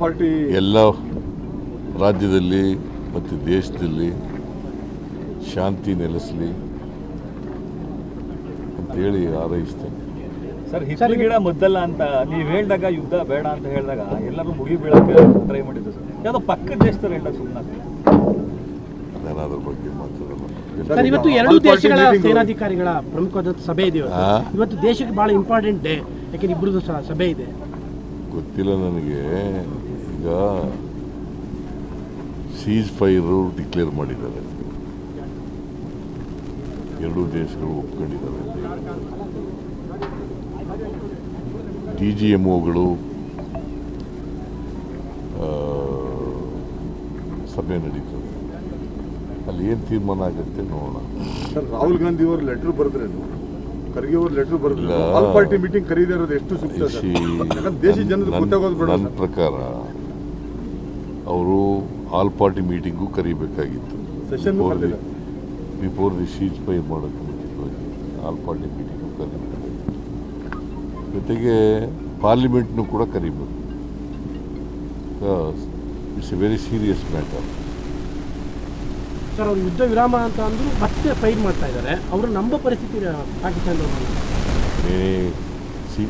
Party ಎಲ್ಲ ರಾಜ್ಯದಲ್ಲಿ ಮತ್ತು ದೇಶದಲ್ಲಿ ಶಾಂತಿ ನೆಲೆಸಲಿ ಅಂತೇಳಿ ಆರೈಸ್ತೇನೆ ಸರ್ ಹಿತ್ತಲ ಗಿಡ ಮುದ್ದಲ್ಲ ಅಂತ ನೀವು ಹೇಳಿದಾಗ ಯುದ್ಧ ಬೇಡ ಅಂತ ಹೇಳಿದಾಗ ಎಲ್ಲರೂ ಮುಗಿ ಬೀಳಕ್ಕೆ ಟ್ರೈ ಮಾಡಿದ್ದು ಸರ್ ಯಾವುದೋ ಪಕ್ಕದ ದೇಶದವ್ರು ಹೇಳಿದಾಗ ಸುಮ್ಮನೆ ನಾನು ಅದ್ರ ಬಗ್ಗೆ ಮಾತಾಡಲ್ಲ ಸರ್ ಇವತ್ತು ಎರಡು ದೇಶಗಳ ಸೇನಾಧಿಕಾರಿಗಳ ಪ್ರಮುಖವಾದ ಸಭೆ ಇದೆ ಇವತ್ತು. ದೇಶಕ್ಕೆ ಬಹಳ ಇಂಪಾರ್ಟೆಂಟ್ ಡೇ ಯಾಕೆಂದ್ರೆ ಇಬ್ಬರದ್ದು ಸಭೆ ಇದೆ. ಗೊತ್ತಿಲ್ಲ ನನಗೆ. ಈಗ ಸೀಸ್ ಫೈರು ಡಿಕ್ಲೇರ್ ಮಾಡಿದ್ದಾರೆ. ಎರಡೂ ದೇಶಗಳು ಒಪ್ಕೊಂಡಿದ್ದಾರೆ. ಡಿ ಜಿ ಎಂ ಒಗಳು ಸಭೆ ನಡೀತದೆ. ಅಲ್ಲಿ ಏನು ತೀರ್ಮಾನ ಆಗುತ್ತೆ ನೋಡೋಣ. ರಾಹುಲ್ ಗಾಂಧಿ ಅವರು ಲೆಟ್ರ್ ಬರೆದ್ರೇನು? ಖರ್ಗೆ ಅವರು ಲೆಟರ್ ಬರೆದ್ರು ಆಲ್ ಪಾರ್ಟಿ ಮೀಟಿಂಗ್ ಕರೀದೇ ಇರೋದು ಎಷ್ಟು ಸೂಕ್ತ ಸರ್? ಯಾಕಂದ್ರೆ ದೇಶಿ ಜನರಿಗೆ ಗೊತ್ತಾಗೋದು ಬೇಡ ನನ್ನ ಪ್ರಕಾರ ಅವರು all party meeting ಕರಿಬೇಕಾಗಿತ್ತು. Session before the before the cease fire ಮಾಡೋಕ್ಕೆ ಮುಂಚಿತವಾಗಿ ಆಲ್ ಪಾರ್ಟಿ ಮೀಟಿಂಗು ಕರಿಬೇಕಾಗಿತ್ತು. ಜೊತೆಗೆ ಪಾರ್ಲಿಮೆಂಟ್ನು ಕೂಡ ಕರಿಬೇಕು. It's a very serious matter sir ಅವ್ರು ಯುದ್ಧ ವಿರಾಮ ಅಂತ ಅಂದ್ರು ಮತ್ತೆ ಫೈಟ್ ಮಾಡ್ತಾ ಇದ್ದಾರೆ ಅವರು ನಂಬ ಪರಿಸ್ಥಿತಿ ಪಾಕಿಸ್ತಾನದವರು ಸಿ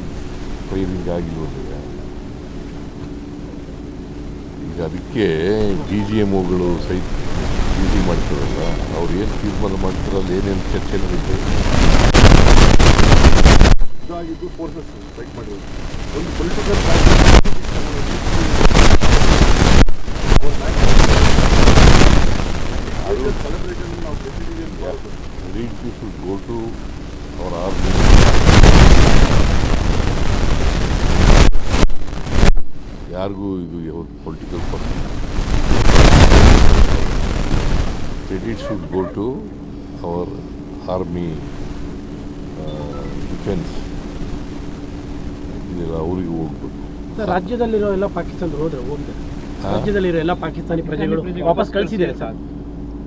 ಫೈರಿಂಗ್ ಆಗಿಲ್ವಲ್ಲ ಈಗ ಅದಕ್ಕೆ ಡಿ ಜಿ ಎಂ ಒಗಳು ಸಹಿತ ಡ್ಯೂಟಿ ಮಾಡ್ತಾರಲ್ಲ ಅವ್ರು ಏನು ತೀರ್ಮಾನ ಮಾಡ್ತಾರಲ್ಲ ಏನೇನು ಚರ್ಚೆ ನಡೀತದೆ? ಇದಾಗಿದ್ದು ಫೋರ್ಸಸ್ ಫೈಟ್ ಮಾಡಿರೋದು. ಒಂದು political go to our army ಯಾರಿಗೂ ಇದು political person credit should go to our army defence ಇದೆಲ್ಲ ಅವರಿಗೆ ಹೋಗ್ಬೇಕು. ಸರ್ ರಾಜ್ಯದಲ್ಲಿರೋ ಎಲ್ಲ ಪಾಕಿಸ್ತಾನದ ಹೋದ್ರೆ ಹೋಗಿದ್ದಾರೆ ರಾಜ್ಯದಲ್ಲಿರೋ ಎಲ್ಲ ಪಾಕಿಸ್ತಾನಿ ಪ್ರಜೆಗಳು ವಾಪಸ್ ಕಳಿಸಿದ್ದಾರೆ. ಸರ್.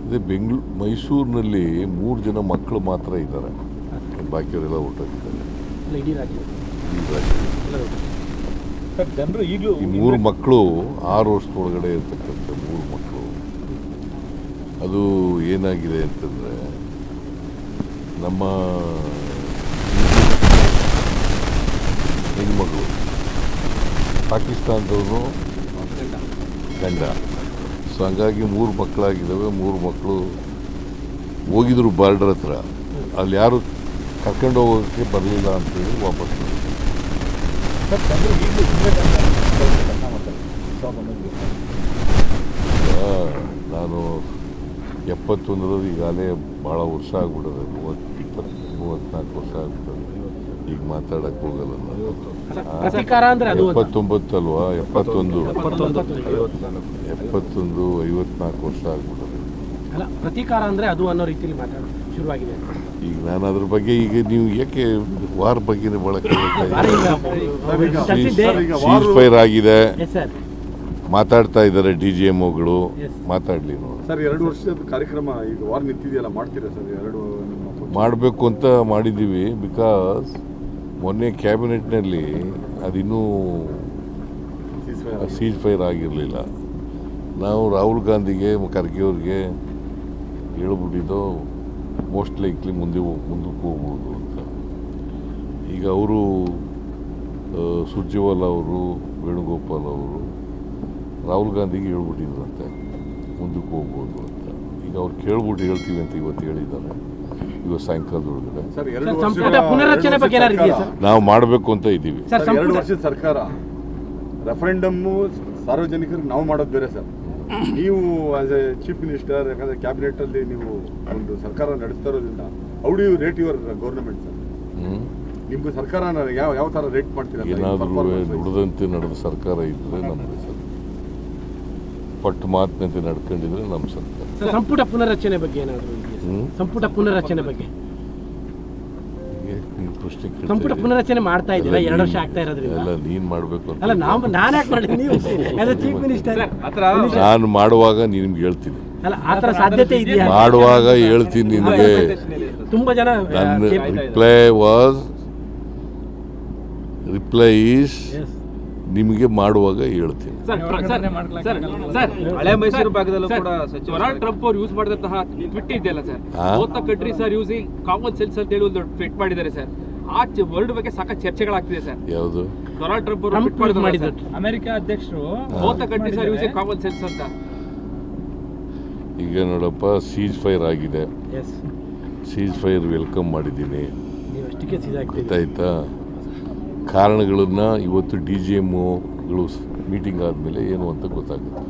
ಅದೇ ಬೆಂಗಳೂರು ಮೈಸೂರಿನಲ್ಲಿ ಮೂರು ಜನ ಮಕ್ಕಳು ಮಾತ್ರ ಇದ್ದಾರೆ. ಬಾಕಿಯವರೆಲ್ಲ ಹೊರಟೋಗಿದ್ದಾರೆ ಜನರು ಈಗಲೂ ಈ ಮೂರು ಮಕ್ಕಳು ಆರು ವರ್ಷದೊಳಗಡೆ ಇರ್ತಕ್ಕಂಥ ಮೂರು ಮಕ್ಕಳು. ಅದು ಏನಾಗಿದೆ ಅಂತಂದರೆ ನಮ್ಮ ಹೆಣ್ಮಗಳು ಪಾಕಿಸ್ತಾನದವರು ಗಂಡ. ಸೊ ಹಂಗಾಗಿ ಮೂರು ಮಕ್ಕಳಾಗಿದ್ದಾವೆ ಮೂರು ಮಕ್ಕಳು ಹೋಗಿದ್ರು ಬಾರ್ಡರ್ ಹತ್ರ. ಅಲ್ಲಿ ಯಾರು ಕರ್ಕೊಂಡು ಹೋಗೋಕ್ಕೆ ಬರಲಿಲ್ಲ ಅಂತೇಳಿ ವಾಪಸ್ ನಾನು ಎಪ್ಪತ್ತೊಂದರಲ್ಲಿ ಈಗಾಗಲೇ ಭಾಳ ವರ್ಷ ಆಗ್ಬಿಡೋದು ಮೂವತ್ತು ಇಪ್ಪತ್ತು ಮೂವತ್ತ್ನಾಲ್ಕು ವರ್ಷ ಆಗ್ಬಿಡೋದು ಈಗ ಮಾತಾಡಕ್ಕೆ ಹೋಗಲ್ಲ ನಾನು. ಆ, ಅದು ಅಂತ. ಎಪ್ಪತ್ತೊಂಬತ್ತು ಅಲ್ವಾ? ಎಪ್ಪತ್ತೊಂದು. ಎಪ್ಪತ್ತೊಂದು. ಐವತ್ನಾಲ್ಕು ವರ್ಷ ಆಗ್ಬಿಟ್ಟಿದೆ ಅಲ್ಲ ಪ್ರತೀಕಾರ ಅಂದ್ರೆ ಅದು ಅನ್ನೋ ರೀತಿಯಲ್ಲಿ ಮಾತಾಡೋದು ಶುರುವಾಗಿದೆ. ಈಗ ನಾನು ಅದ್ರ ಬಗ್ಗೆ ಈಗ ನೀವು ಯಾಕೆ ವಾರ್ ಬಗ್ಗೆ ಭಾಳ ವಾರ ಈಗ ಸರ್, ಈಗ ವಾರು- ಫೈರ್ ಆಗಿದೆ. ಎಸ್ ಸರ್ ಮಾತಾಡ್ತಾ ಇದ್ದಾರೆ ಡಿ ಜಿ ಎಂ ಒಗಳು Yes. ಮಾತಾಡಲಿ ನೋಡಿ. ಸರ್ ಎರಡು ವರ್ಷದ ಕಾರ್ಯಕ್ರಮ ಈಗ ವಾರ್ ನಿಂತಿದೆಯಲ್ಲ ಮಾಡ್ತೀರಾ ಸರ್ ಎರಡು ಮಾಡಬೇಕು ಅಂತ ಮಾಡಿದ್ದೀವಿ ಬಿಕಾಸ್ ಮೊನ್ನೆ ಕ್ಯಾಬಿನೆಟ್ನಲ್ಲಿ ಅದಿನ್ನೂ. Cease fire. ಆಗಿರಲಿಲ್ಲ. ನಾವು ರಾಹುಲ್ ಗಾಂಧಿಗೆ ಖರ್ಗೆ ಅವ್ರಿಗೆ ಹೇಳ್ಬಿಟ್ಟಿದ್ದು ಮೋಸ್ಟ್ ಲೈಕ್ಲಿ ಮುಂದೆ ಹೋಗ್- ಮುಂದಕ್ಕೆ ಹೋಗ್ಬೋದು ಅಂತ. ಈಗ ಅವರು ಸುರ್ಜೇವಾಲ ಅವರು ವೇಣುಗೋಪಾಲ್ ಅವರು ರಾಹುಲ್ ಗಾಂಧಿಗೆ ಹೇಳ್ಬಿಟ್ಟಿದ್ರಂತೆ ಮುಂದಕ್ಕೆ ಹೋಗ್ಬೋದು ಅಂತ. ಈಗ ಅವ್ರು ಕೇಳ್ಬಿಟ್ಟು ಹೇಳ್ತೀವಿ ಅಂತ ಇವತ್ತು ಹೇಳಿದ್ದಾರೆ. ಇವತ್ತು ಸಾಯಂಕಾಲದೊಳಗಡೆ ಸರ್ ಎರಡು ಸರ್, ವರ್ಷದ- ಸಂಪುಟ ಬಗ್ಗೆ ಏನಾದ್ರು ಸರ್ಕಾರ. ಸರ್ ನಾವು ಮಾಡಬೇಕು ಅಂತ ಇದ್ದೀವಿ. ಎರಡು ವರ್ಷದ ಸರ್ಕಾರ. ರೆಫರೆಂಡಮ್ಮು ಸಾರ್ವಜನಿಕರಿಗೆ ನಾವು ಮಾಡೋದು ಬೇರೆ ಸರ್. ನೀವು ಆಸ್ ಎ ಚೀಫ್ ಮಿನಿಸ್ಟರ್ ಯಾಕಂದ್ರೆ ಕ್ಯಾಬಿನೆಟ್ ಅಲ್ಲಿ ನೀವು ಒಂದು ಸರ್ಕಾರ ನಡೆಸ್ತಾ ಇರೋದ್ರಿಂದ how you rate your government sir. Hmm? ನಿಮ್ಗೆ ಸರ್ಕಾರ ಯಾವ ಯಾವ ತರ ರೇಟ್ ಮಾಡ್ತೀರಾ ಏನಾದರೂ performance ನಡೆದ ಸರ್ಕಾರ ಇದ್ದರೆ ನಮ್ಗೆ ಸರ್. ಪಟ್ಟು ಮಾತಿನಂತೆ ನಡ್ಕೊಂಡಿದ್ರೆ ನಮ್ಮ ಸರ್ಕಾರ ಸರ್, ಸಂಪುಟ ಪುನರ್ರಚನೆ ಬಗ್ಗೆ ಏನಾದ್ರು? ಸಂಪುಟ ಪುನರ್ರಚನೆ ಬಗ್ಗೆ. ನೀವು ಸಂಪುಟ ಇದ್ದೀರಿ. ಪುನರ್ರಚನೆ ಮಾಡ್ತಾ ಇದ್ದೀರಾ? ಎರಡು ವರ್ಷ ಆಗ್ತಾ ಇರೋದ್ರಿಂದ. ಎಲ್ಲ ನೀನ್ ಮಾಡಬೇಕು ಅಂತ ಅಲ್ಲ ನಾವು ನಾನು ಯಾಕೆ ಮಾಡಿ ನೀವು ಚೀಫ್ ಮಿನಿಸ್ಟರ್ ನಾನು ಮಾಡುವಾಗ ನಿಮ್ಗೆ ಹೇಳ್ತೀನಿ. ಅಲ್ಲ ಆ ಥರ ಸಾಧ್ಯತೆ ಇದೆಯಾ? ಮಾಡುವಾಗ ಹೇಳ್ತೀನಿ ನಿನಗೆ. ತುಂಬಾ ಜನ ನನ್ನ ರಿಪ್ಲೈ ವಾಸ್ ರಿಪ್ಲೈ ಈಸ್. ನಿಮಗೆ ಮಾಡುವಾಗ ಹೇಳ್ತೀನಿ. ಸರ್ ಸರ್ ಸರ್ ಸರ್ ಹಳೆ ಮೈಸೂರು ಭಾಗದಲ್ಲೂ ಕೂಡ ಡೊನಾಲ್ಡ್ ಟ್ರಂಪ್ ಅವರು ಯೂಸ್ ಮಾಡಿದಂತಹ ಟ್ವಿಟ್ ಇದೆಯಲ್ಲ ಸರ್? ಹಾ. Country sir using common sense ಅಂತ ಹೇಳಿ ಒಂದು ಟ್ವಿಟ್ ಮಾಡಿದ್ದಾರೆ ಸರ್. ಆ ವರ್ಲ್ಡ್ ಬಗ್ಗೆ ಸಾಕಷ್ಟು ಚರ್ಚೆಗಳಾಗ್ತಿದೆ ಸರ್. ಯಾವುದು? ಡೊನಾಲ್ಡ್ ಟ್ರಂಪ್ ಅವರು ಟ್ವೀಟ್ ಟ್ವೀಟ್ ಅಮೆರಿಕ ಅಧ್ಯಕ್ಷರು ಓದ್ತ country sir using common sense ಅಂತ. ಈಗ ನೋಡಪ್ಪ ಸೀಜ್ ಫೈರ್ ಆಗಿದೆ. ಎಸ್ ಸೀಜ್ ಫೈರ್ ವೆಲ್ಕಮ್ ಮಾಡಿದ್ದೀನಿ. ನೀವು ಅಷ್ಟಕ್ಕೆ ಸೀದಾಗ್ತೀವಿ ಗೊತ್ತಾಯ್ತಾ? ಕಾರಣಗಳನ್ನು ಇವತ್ತು ಡಿ ಜಿ ಎಮ್ಗಳು ಮೀಟಿಂಗ್ ಆದಮೇಲೆ ಏನು ಅಂತ ಗೊತ್ತಾಗುತ್ತೆ.